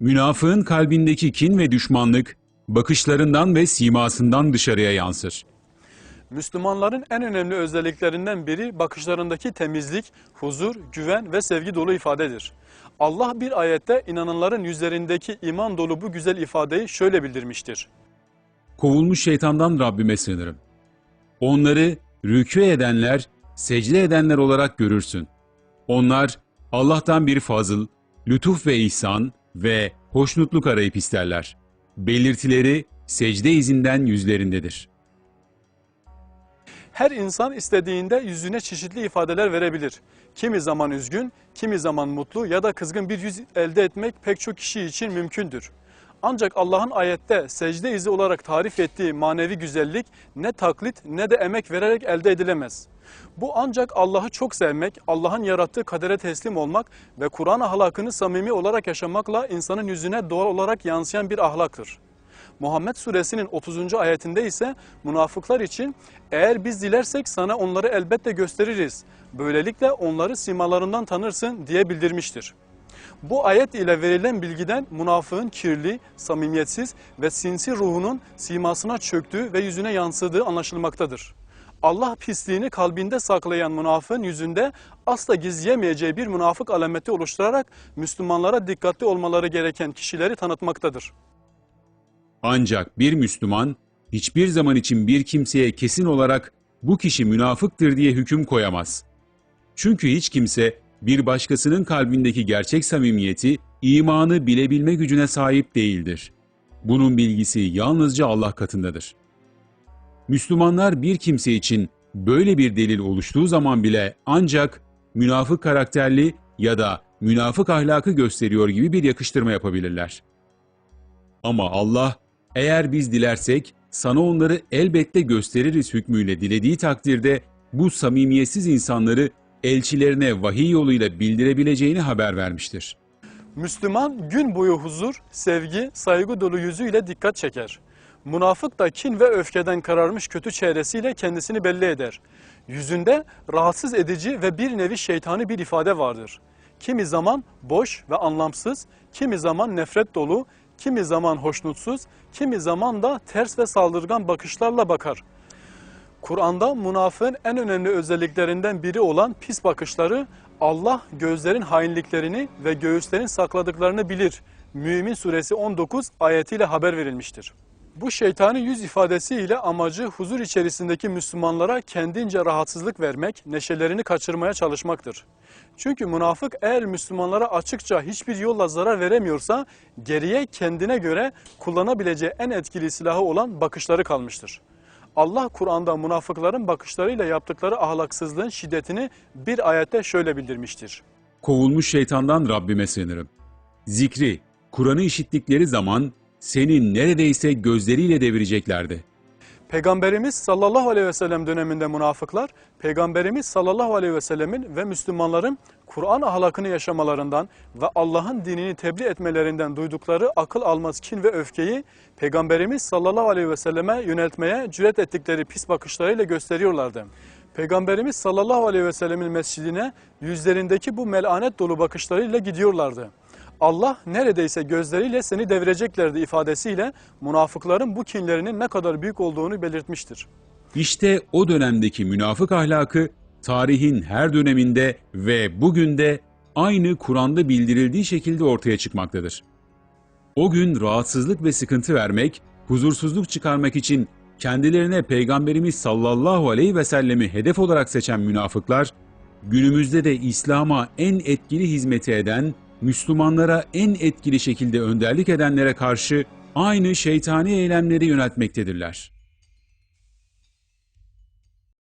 Münafığın kalbindeki kin ve düşmanlık, bakışlarından ve simasından dışarıya yansır. Müslümanların en önemli özelliklerinden biri bakışlarındaki temizlik, huzur, güven ve sevgi dolu ifadedir. Allah bir ayette inananların yüzlerindeki iman dolu bu güzel ifadeyi şöyle bildirmiştir. Kovulmuş şeytandan Rabbime sığınırım. Onları rükû edenler, secde edenler olarak görürsün. Onlar Allah'tan bir fazıl, lütuf ve ihsan ve hoşnutluk arayıp isterler. Belirtileri secde izinden yüzlerindedir. Her insan istediğinde yüzüne çeşitli ifadeler verebilir. Kimi zaman üzgün, kimi zaman mutlu ya da kızgın bir yüz elde etmek pek çok kişi için mümkündür. Ancak Allah'ın ayette secde izi olarak tarif ettiği manevi güzellik ne taklit ne de emek vererek elde edilemez. Bu ancak Allah'ı çok sevmek, Allah'ın yarattığı kadere teslim olmak ve Kur'an ahlakını samimi olarak yaşamakla insanın yüzüne doğal olarak yansıyan bir ahlaktır. Muhammed suresinin 30. ayetinde ise münafıklar için eğer biz dilersek sana onları elbette gösteririz. Böylelikle onları simalarından tanırsın diye bildirmiştir. Bu ayet ile verilen bilgiden münafığın kirli, samimiyetsiz ve sinsi ruhunun simasına çöktüğü ve yüzüne yansıdığı anlaşılmaktadır. Allah pisliğini kalbinde saklayan münafığın yüzünde asla gizleyemeyeceği bir münafık alameti oluşturarak Müslümanlara dikkatli olmaları gereken kişileri tanıtmaktadır. Ancak bir Müslüman hiçbir zaman için bir kimseye kesin olarak bu kişi münafıktır diye hüküm koyamaz. Çünkü hiç kimse bir başkasının kalbindeki gerçek samimiyeti, imanı bilebilme gücüne sahip değildir. Bunun bilgisi yalnızca Allah katındadır. Müslümanlar bir kimse için böyle bir delil oluştuğu zaman bile ancak münafık karakterli ya da münafık ahlakı gösteriyor gibi bir yakıştırma yapabilirler. Ama Allah eğer biz dilersek sana onları elbette gösteririz hükmüyle dilediği takdirde bu samimiyetsiz insanları elçilerine vahiy yoluyla bildirebileceğini haber vermiştir. Müslüman gün boyu huzur, sevgi, saygı dolu yüzüyle dikkat çeker. Münafık da kin ve öfkeden kararmış kötü çehresiyle kendisini belli eder. Yüzünde rahatsız edici ve bir nevi şeytani bir ifade vardır. Kimi zaman boş ve anlamsız, kimi zaman nefret dolu, kimi zaman hoşnutsuz, kimi zaman da ters ve saldırgan bakışlarla bakar. Kur'an'da münafığın en önemli özelliklerinden biri olan pis bakışları Allah gözlerin hainliklerini ve göğüslerin sakladıklarını bilir. Mümin suresi 19 ayetiyle haber verilmiştir. Bu şeytani yüz ifadesiyle amacı huzur içerisindeki Müslümanlara kendince rahatsızlık vermek, neşelerini kaçırmaya çalışmaktır. Çünkü münafık eğer Müslümanlara açıkça hiçbir yolla zarar veremiyorsa geriye kendine göre kullanabileceği en etkili silahı olan bakışları kalmıştır. Allah Kur'an'da münafıkların bakışlarıyla yaptıkları ahlaksızlığın şiddetini bir ayette şöyle bildirmiştir. Kovulmuş şeytandan Rabbime sığınırım. Zikri, Kur'an'ı işittikleri zaman seni neredeyse gözleriyle devireceklerdi. Peygamberimiz sallallahu aleyhi ve sellem döneminde münafıklar, Peygamberimiz sallallahu aleyhi ve sellemin ve Müslümanların Kur'an ahlakını yaşamalarından ve Allah'ın dinini tebliğ etmelerinden duydukları akıl almaz kin ve öfkeyi Peygamberimiz sallallahu aleyhi ve selleme yöneltmeye cüret ettikleri pis bakışlarıyla gösteriyorlardı. Peygamberimiz sallallahu aleyhi ve sellemin mescidine yüzlerindeki bu melanet dolu bakışlarıyla gidiyorlardı. Allah neredeyse gözleriyle seni devireceklerdi ifadesiyle münafıkların bu kinlerinin ne kadar büyük olduğunu belirtmiştir. İşte o dönemdeki münafık ahlakı tarihin her döneminde ve bugün de aynı Kur'an'da bildirildiği şekilde ortaya çıkmaktadır. O gün rahatsızlık ve sıkıntı vermek, huzursuzluk çıkarmak için kendilerine Peygamberimiz sallallahu aleyhi ve sellemi hedef olarak seçen münafıklar, günümüzde de İslam'a en etkili hizmeti eden, Müslümanlara en etkili şekilde önderlik edenlere karşı aynı şeytani eylemleri yöneltmektedirler.